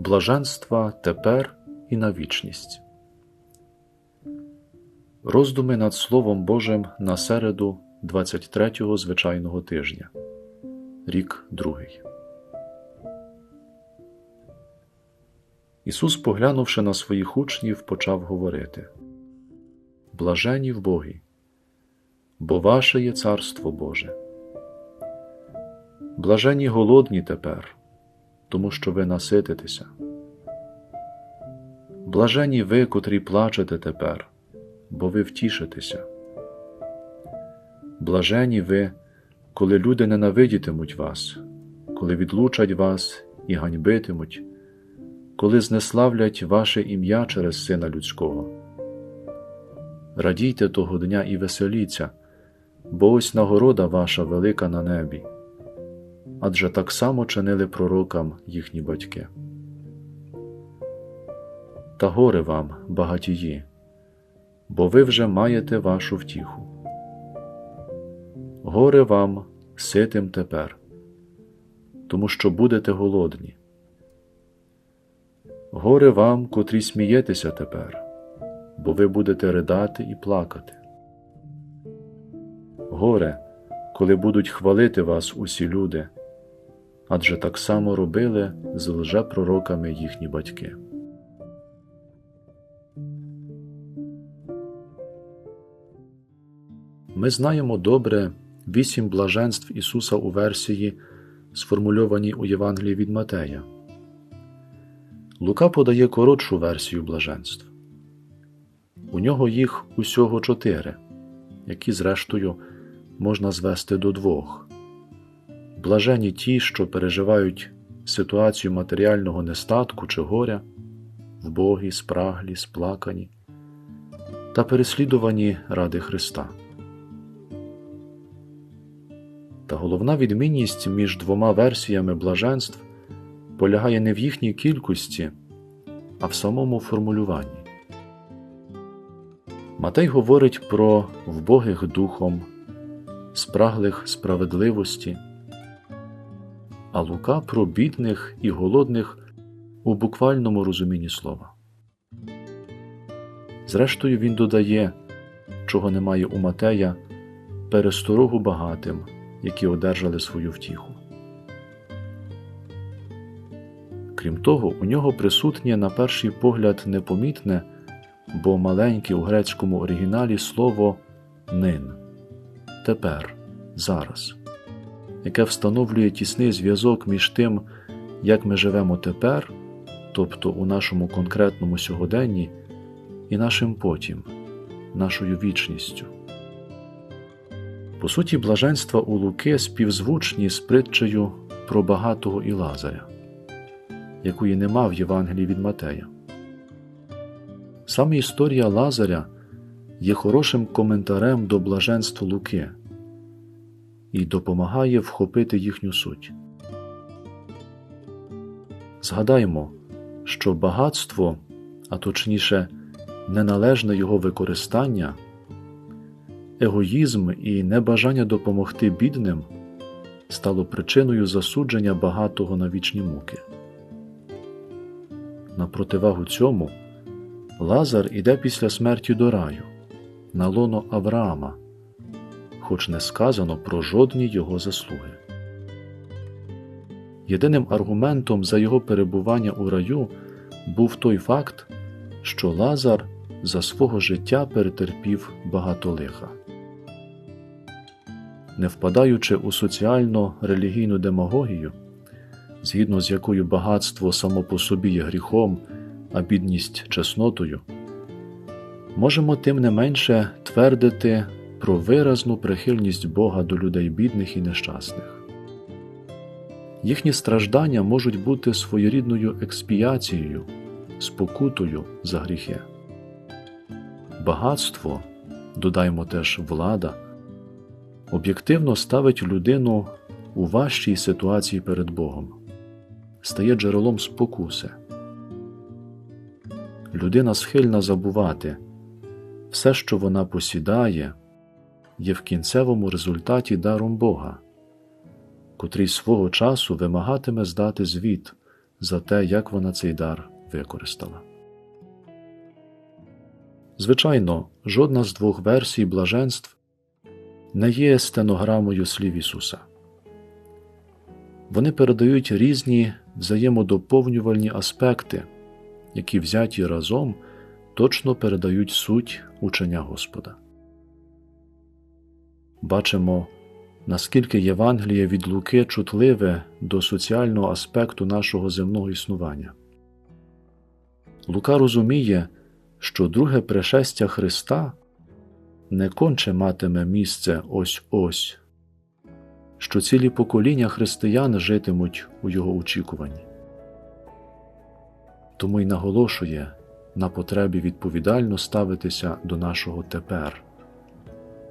Блаженства тепер і на вічність. Роздуми над Словом Божим на середу 23-го звичайного тижня. Рік другий. Ісус, поглянувши на своїх учнів, почав говорити Блажені в Богі, бо ваше є Царство Боже. Блажені голодні тепер, тому що ви насититеся. Блажені ви, котрі плачете тепер, бо ви втішитеся. Блажені ви, коли люди ненавидітимуть вас, коли відлучать вас і ганьбитимуть, коли знеславлять ваше ім'я через Сина Людського. Радійте того дня і веселіться, бо ось нагорода ваша велика на небі, адже так само чинили пророкам їхні батьки. Та горе вам, багатії, бо ви вже маєте вашу втіху. Горе вам, ситим тепер, тому що будете голодні. Горе вам, котрі смієтеся тепер, бо ви будете ридати і плакати. Горе, коли будуть хвалити вас усі люди, адже так само робили з лжепророками їхні батьки. Ми знаємо добре вісім блаженств Ісуса у версії, сформульованій у Євангелії від Матея. Лука подає коротшу версію блаженств. У нього їх усього чотири, які, зрештою, можна звести до двох. Блажені ті, що переживають ситуацію матеріального нестатку чи горя, вбогі, спраглі, сплакані та переслідувані ради Христа. Та головна відмінність між двома версіями блаженств полягає не в їхній кількості, а в самому формулюванні. Матей говорить про вбогих духом, спраглих справедливості, а Лука про бідних і голодних у буквальному розумінні слова. Зрештою, він додає, чого немає у Матея, пересторогу багатим, які одержали свою втіху. Крім того, у нього присутнє на перший погляд непомітне, бо маленьке у грецькому оригіналі слово нин тепер, зараз, яке встановлює тісний зв'язок між тим, як ми живемо тепер, тобто у нашому конкретному сьогоденні, і нашим потім, нашою вічністю. По суті, блаженства у Луки співзвучні з притчею про багатого і Лазаря якої нема в Євангелії від Матея. Саме історія Лазаря є хорошим коментарем до блаженства Луки і допомагає вхопити їхню суть. Згадаймо, що багатство, а точніше, неналежне його використання, егоїзм і небажання допомогти бідним стало причиною засудження багатого на вічні муки. На противагу цьому Лазар іде після смерті до раю, на лоно Авраама, хоч не сказано про жодні його заслуги. Єдиним аргументом за його перебування у раю був той факт, що Лазар за свого життя перетерпів багато лиха. Не впадаючи у соціально релігійну демагогію, згідно з якою багатство само по собі є гріхом, а бідність чеснотою, можемо тим не менше твердити про виразну прихильність Бога до людей бідних і нещасних. Їхні страждання можуть бути своєрідною експіацією, спокутою за гріхи. Багатство, додаймо теж влада, об'єктивно ставить людину у важчій ситуації перед Богом стає джерелом спокуси. Людина схильна забувати все, що вона посідає, є в кінцевому результаті даром Бога, котрий свого часу вимагатиме здати звіт за те, як вона цей дар використала. Звичайно, жодна з двох версій блаженств не є стенограмою слів Ісуса. Вони передають різні взаємодоповнювальні аспекти, які взяті разом точно передають суть учення Господа. Бачимо, наскільки Євангеліє від Луки чутливе до соціального аспекту нашого земного існування. Лука розуміє, що друге пришестя Христа не конче матиме місце ось ось, що цілі покоління християн житимуть у його очікуванні. Тому й наголошує на потребі відповідально ставитися до нашого тепер,